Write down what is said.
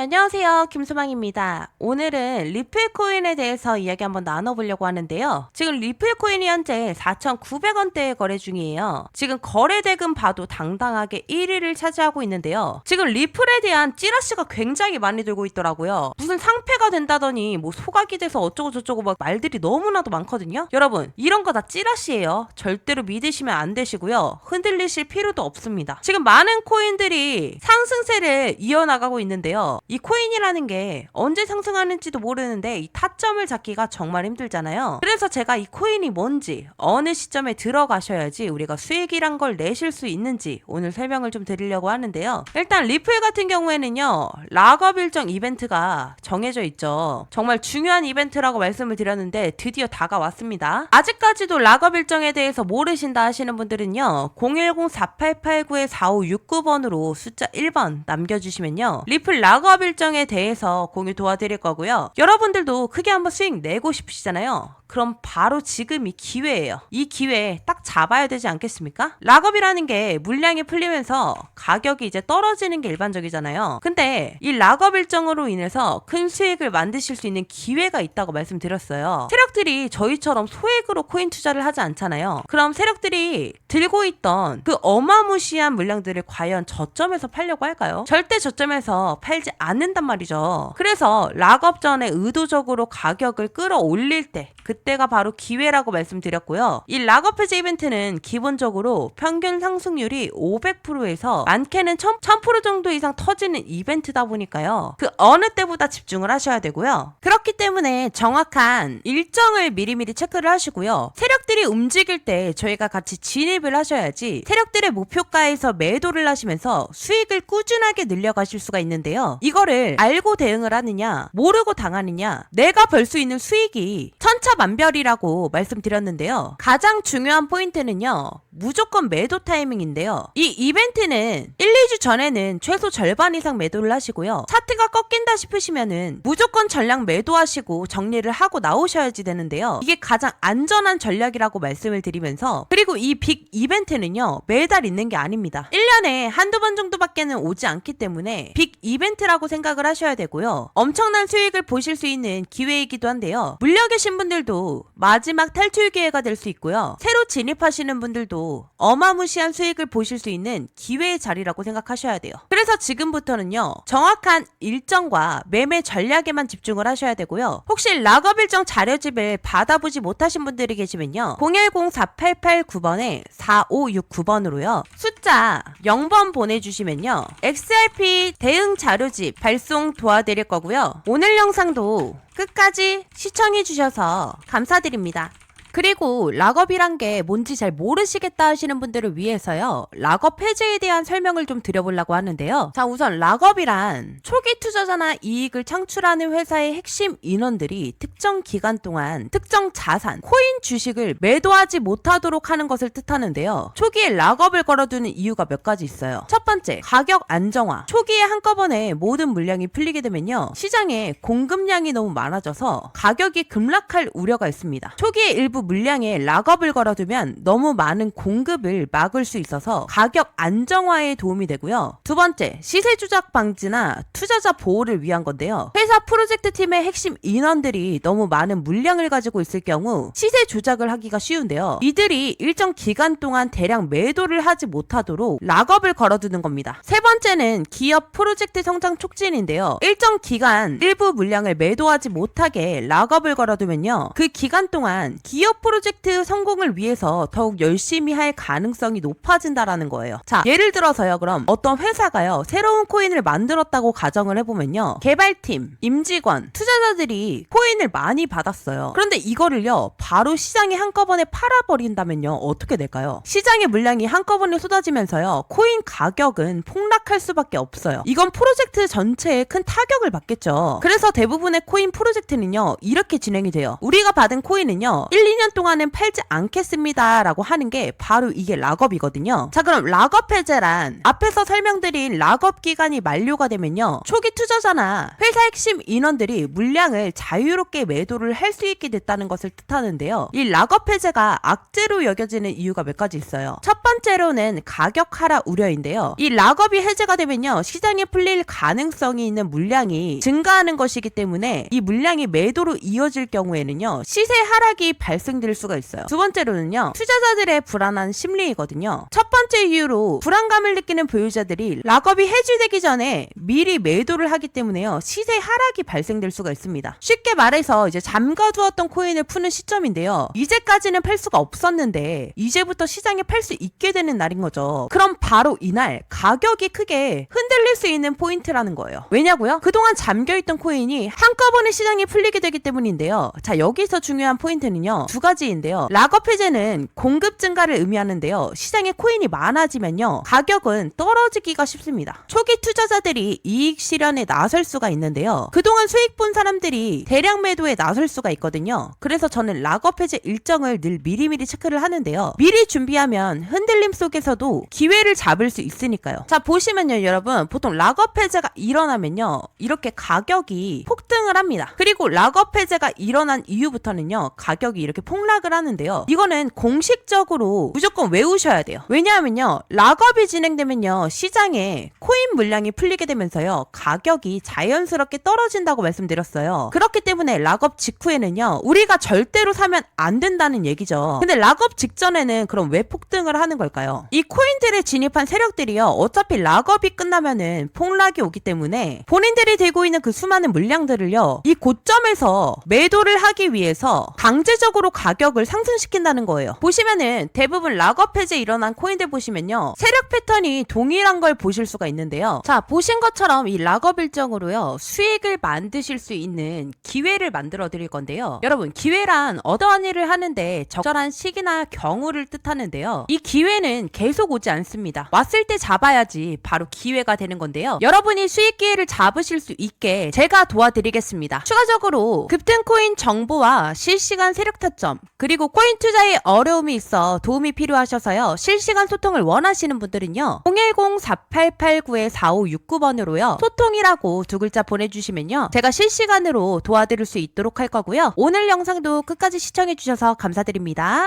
안녕하세요. 김수망입니다. 오늘은 리플 코인에 대해서 이야기 한번 나눠보려고 하는데요. 지금 리플 코인이 현재 4,900원대에 거래 중이에요. 지금 거래 대금 봐도 당당하게 1위를 차지하고 있는데요. 지금 리플에 대한 찌라시가 굉장히 많이 들고 있더라고요. 무슨 상패가 된다더니 뭐 소각이 돼서 어쩌고 저쩌고 막 말들이 너무나도 많거든요. 여러분, 이런 거 다 찌라시예요. 절대로 믿으시면 안 되시고요. 흔들리실 필요도 없습니다. 지금 많은 코인들이 상승세를 이어나가고 있는데요. 이 코인이라는 게 언제 상승하는지도 모르는데 이 타점을 잡기가 정말 힘들잖아요. 그래서 제가 이 코인이 뭔지 어느 시점에 들어가셔야지 우리가 수익이란 걸 내실 수 있는지 오늘 설명을 좀 드리려고 하는데요. 일단 리플 같은 경우에는요. 락업 일정 이벤트가 정해져 있죠. 정말 중요한 이벤트라고 말씀을 드렸는데 드디어 다가왔습니다. 아직까지도 락업 일정에 대해서 모르신다 하시는 분들은요. 010-4889-4569번으로 숫자 1번 남겨주시면요. 리플 락업 일정에 대해서 공유 도와드릴 거고요. 여러분들도 크게 한번 수익 내고 싶으시잖아요. 그럼 바로 지금이 기회예요. 이 기회에 딱 잡아야 되지 않겠습니까? 락업이라는 게 물량이 풀리면서 가격이 이제 떨어지는 게 일반적이잖아요. 근데 이 락업 일정으로 인해서 큰 수익을 만드실 수 있는 기회가 있다고 말씀드렸어요. 세력들이 저희처럼 소액으로 코인 투자를 하지 않잖아요. 그럼 세력들이 들고 있던 그 어마무시한 물량들을 과연 저점에서 팔려고 할까요? 절대 저점에서 팔지 않는단 말이죠. 그래서 락업 전에 의도적으로 가격을 끌어올릴 때 그 때가 바로 기회라고 말씀드렸고요. 이 해제 이벤트는 기본적으로 평균 상승률이 500%에서 많게는 1000%, 1000% 정도 이상 터지는 이벤트다 보니까요. 그 어느 때보다 집중을 하셔야 되고요. 그렇기 때문에 정확한 일정을 미리미리 체크를 하시고요. 세력들이 움직일 때 저희가 같이 진입을 하셔야지 세력들의 목표가에서 매도를 하시면서 수익을 꾸준하게 늘려가실 수가 있는데요. 이거를 알고 대응을 하느냐, 모르고 당하느냐, 내가 벌 수 있는 수익이 천차만 별이라고 말씀드렸는데요. 가장 중요한 포인트는요. 무조건 매도 타이밍인데요. 이 이벤트는 1, 2주 전에는 최소 절반 이상 매도를 하시고요. 차트가 꺾인다 싶으시면은 무조건 전량 매도하시고 정리를 하고 나오셔야지 되는데요. 이게 가장 안전한 전략이라고 말씀을 드리면서 그리고 이 빅 이벤트는요. 매달 있는 게 아닙니다. 1년에 한두 번 정도밖에는 오지 않기 때문에 빅 이벤트라고 생각을 하셔야 되고요. 엄청난 수익을 보실 수 있는 기회이기도 한데요. 물려 계신 분들도 마지막 탈출 기회가 될 수 있고요. 새로 진입하시는 분들도 어마무시한 수익을 보실 수 있는 기회의 자리라고 생각하셔야 돼요. 그래서 지금부터는요. 정확한 일정과 매매 전략에만 집중을 하셔야 되고요. 혹시 락업 일정 자료집을 받아보지 못하신 분들이 계시면요. 010-4889번에 4569번으로요. 숫자 0번 보내주시면요. XRP 대응 자료집 발송 도와드릴 거고요. 오늘 영상도 끝까지 시청해주셔서 감사드립니다. 그리고 락업이란 게 뭔지 잘 모르시겠다 하시는 분들을 위해서요. 락업 해제에 대한 설명을 좀 드려보려고 하는데요. 자, 우선 락업이란 초기 투자자나 이익을 창출하는 회사의 핵심 인원들이 특정 기간 동안 특정 자산, 코인 주식을 매도하지 못하도록 하는 것을 뜻하는데요. 초기에 락업을 걸어두는 이유가 몇 가지 있어요. 첫 번째, 가격 안정화. 초기에 한꺼번에 모든 물량이 풀리게 되면요. 시장에 공급량이 너무 많아져서 가격이 급락할 우려가 있습니다. 초기에 일부 물량에 락업을 걸어두면 너무 많은 공급을 막을 수 있어서 가격 안정화에 도움이 되고요. 두 번째, 시세 조작 방지나 투자자 보호를 위한 건데요. 회사 프로젝트 팀의 핵심 인원들이 너무 많은 물량을 가지고 있을 경우 시세 조작을 하기가 쉬운데요. 이들이 일정 기간 동안 대량 매도를 하지 못하도록 락업을 걸어두는 겁니다. 세 번째는 기업 프로젝트 성장 촉진인데요. 일정 기간 일부 물량을 매도하지 못하게 락업을 걸어두면요. 그 기간 동안 기업 프로젝트 성공을 위해서 더욱 열심히 할 가능성이 높아진다라는 거예요. 자, 예를 들어서요. 그럼 어떤 회사가요. 새로운 코인을 만들었다고 가정을 해보면요. 개발팀, 임직원, 투자자들이 코인을 많이 받았어요. 그런데 이거를요. 바로 시장에 한꺼번에 팔아버린다면요. 어떻게 될까요? 시장의 물량이 한꺼번에 쏟아지면서요. 코인 가격은 폭락할 수밖에 없어요. 이건 프로젝트 전체에 큰 타격을 받겠죠. 그래서 대부분의 코인 프로젝트는요. 이렇게 진행이 돼요. 우리가 받은 코인은요. 1, 2년 동안은 팔지 않겠습니다. 라고 하는 게 바로 이게 락업이거든요. 자, 그럼 락업 해제란 앞에서 설명드린 락업 기간이 만료가 되면요. 초기 투자자나 회사 핵심 인원들이 물량을 자유롭게 매도를 할 수 있게 됐다는 것을 뜻하는데요. 이 락업 해제가 악재로 여겨지는 이유가 몇 가지 있어요. 첫 번째로는 가격 하락 우려인데요. 이 락업이 해제가 되면요. 시장에 풀릴 가능성이 있는 물량이 증가하는 것이기 때문에 이 물량이 매도로 이어질 경우에는요. 시세 하락이 발생 될 수가 있어요. 두 번째로는요. 투자자들의 불안한 심리이거든요. 첫 번째 이유로 불안감을 느끼는 보유자들이 락업이 해지되기 전에 미리 매도를 하기 때문에요. 시세 하락이 발생될 수가 있습니다. 쉽게 말해서 이제 잠가두었던 코인을 푸는 시점인데요. 이제까지는 팔 수가 없었는데 이제부터 시장에 팔 수 있게 되는 날인 거죠. 그럼 바로 이날 가격이 크게 흔들릴 수 있는 포인트라는 거예요. 왜냐고요? 그동안 잠겨있던 코인이 한꺼번에 시장에 풀리게 되기 때문인데요. 자 여기서 중요한 포인트는요. 두 가지인데요. 락업 해제는 공급 증가를 의미하는데요. 시장에 코인이 많아지면요. 가격은 떨어지기가 쉽습니다. 초기 투자자들이 이익 실현에 나설 수가 있는데요. 그동안 수익 본 사람들이 대량 매도에 나설 수가 있거든요. 그래서 저는 락업 해제 일정을 늘 미리미리 체크를 하는데요. 미리 준비하면 흔들림 속에서도 기회를 잡을 수 있으니까요. 자, 보시면요, 여러분. 보통 락업 해제가 일어나면요. 이렇게 가격이 폭등을 합니다. 그리고 락업 해제가 일어난 이후부터는요. 가격이 이렇게 폭락을 하는데요. 이거는 공식적으로 무조건 외우셔야 돼요. 왜냐하면요. 락업이 진행되면요. 시장에 코인 물량이 풀리게 되면서요. 가격이 자연스럽게 떨어진다고 말씀드렸어요. 그렇기 때문에 락업 직후에는요. 우리가 절대로 사면 안 된다는 얘기죠. 근데 락업 직전에는 그럼 왜 폭등을 하는 걸까요? 이 코인들에 진입한 세력들이요. 어차피 락업이 끝나면은 폭락이 오기 때문에 본인들이 들고 있는 그 수많은 물량들을요. 이 고점에서 매도를 하기 위해서 강제적으로 가격을 상승시킨다는 거예요. 보시면은 대부분 락업 해제 일어난 코인들 보시면요. 세력 패턴이 동일한 걸 보실 수가 있는데요. 자, 보신 것처럼 이 락업 일정으로요. 수익을 만드실 수 있는 기회를 만들어 드릴 건데요. 여러분, 기회란 어떠한 일을 하는데 적절한 시기나 경우를 뜻하는데요. 이 기회는 계속 오지 않습니다. 왔을 때 잡아야지 바로 기회가 되는 건데요. 여러분이 수익 기회를 잡으실 수 있게 제가 도와드리겠습니다. 추가적으로 급등 코인 정보와 실시간 세력 타점 그리고 코인 투자에 어려움이 있어 도움이 필요하셔서요. 실시간 소통을 원하시는 분들은요. 010-4889-4569번으로요. 소통이라고 두 글자 보내주시면요. 제가 실시간으로 도와드릴 수 있도록 할 거고요. 오늘 영상도 끝까지 시청해주셔서 감사드립니다.